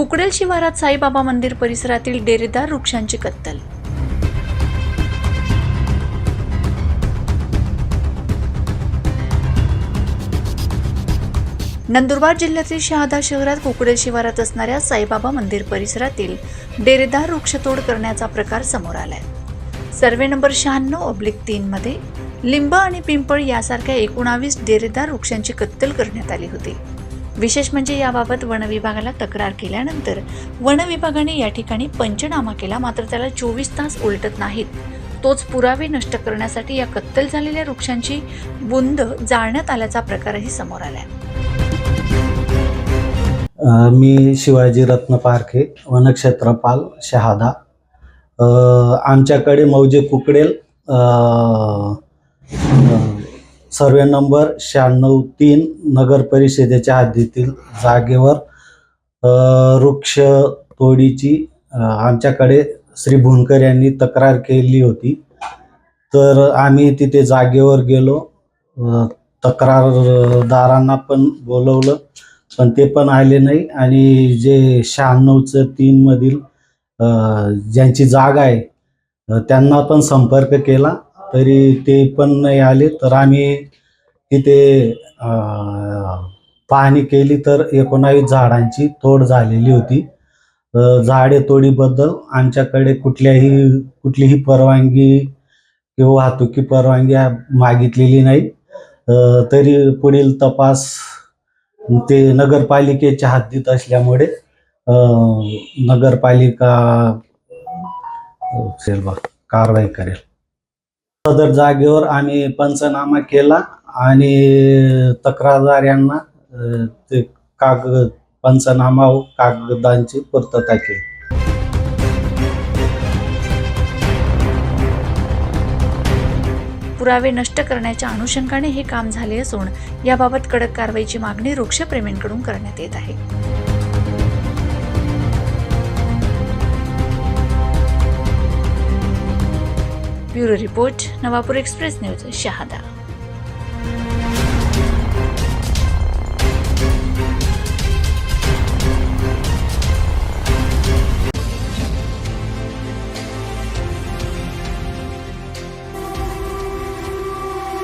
कुकडेल शिवारात साईबाबा मंदिर परिसरातील डेरेदार वृक्षांची कत्तल. नंदुरबार जिल्ह्यातील शहादा शहरात कुकडेल शिवारात असणाऱ्या साईबाबा मंदिर परिसरातील डेरेदार वृक्षतोड करण्याचा प्रकार समोर आलाय. सर्वे नंबर शहाण्णव ऑब्लिक तीन मध्ये लिंब आणि पिंपळ यासारख्या एकोणावीस डेरेदार वृक्षांची कत्तल करण्यात आली होती. विशेष म्हणजे याबाबत वन विभागाला तक्रार केल्यानंतर वन विभागाने या ठिकाणी पंचनामा केला. मात्र त्याला चोवीस तास उलटत नाहीत. तोच पुरावे नष्ट करण्यासाठी या कत्तल झालेल्या वृक्षांची बुंद जाळण्यात आल्याचा प्रकारही समोर आलाय. मी शिवाजी रत्न पारखे वनक्षेत्रपाल शहादा. आमच्याकडे मौजे कुकडेल सर्वे नंबर शहाण्णव तीन नगर परिषदेच्या हद्दीतील जागेवर वृक्ष तोडीची आमच्याकडे श्री भुनकर यांनी तक्रार केली होती. तर आम्ही तिथे जागेवर गेलो. तक्रारदारांना पण बोलवलं पण ते पण आले नाही. आणि जे शहाण्णवचं तीनमधील ज्यांची जागा आहे त्यांना पण संपर्क केला. तरी ते पण नाही आले. तर आम्ही तिथे पाहणी केली तर एकोणावीस झाडांची तोड झालेली होती. झाडे तोडीबद्दल आमच्याकडे कुठल्याही कुठलीही परवानगी किंवा वाहतुकी परवानगी मागितलेली नाही. तरी पुढील तपास ते नगरपालिकेच्या हद्दीत असल्यामुळे नगरपालिका बा कारवाई करेल. सदर जागेवर आम्ही पंचनामा केला आणि तक्रारदार यांना अ, ते कागद पंचनामा व कागदांची पूर्तता केली. पुरावे नष्ट करण्याच्या अनुषंगाने हे काम झाले असून याबाबत कडक कारवाईची मागणी वृक्षप्रेमींकडून करण्यात येत आहे. Bureau Report, Navapur Експрес News, Шахада.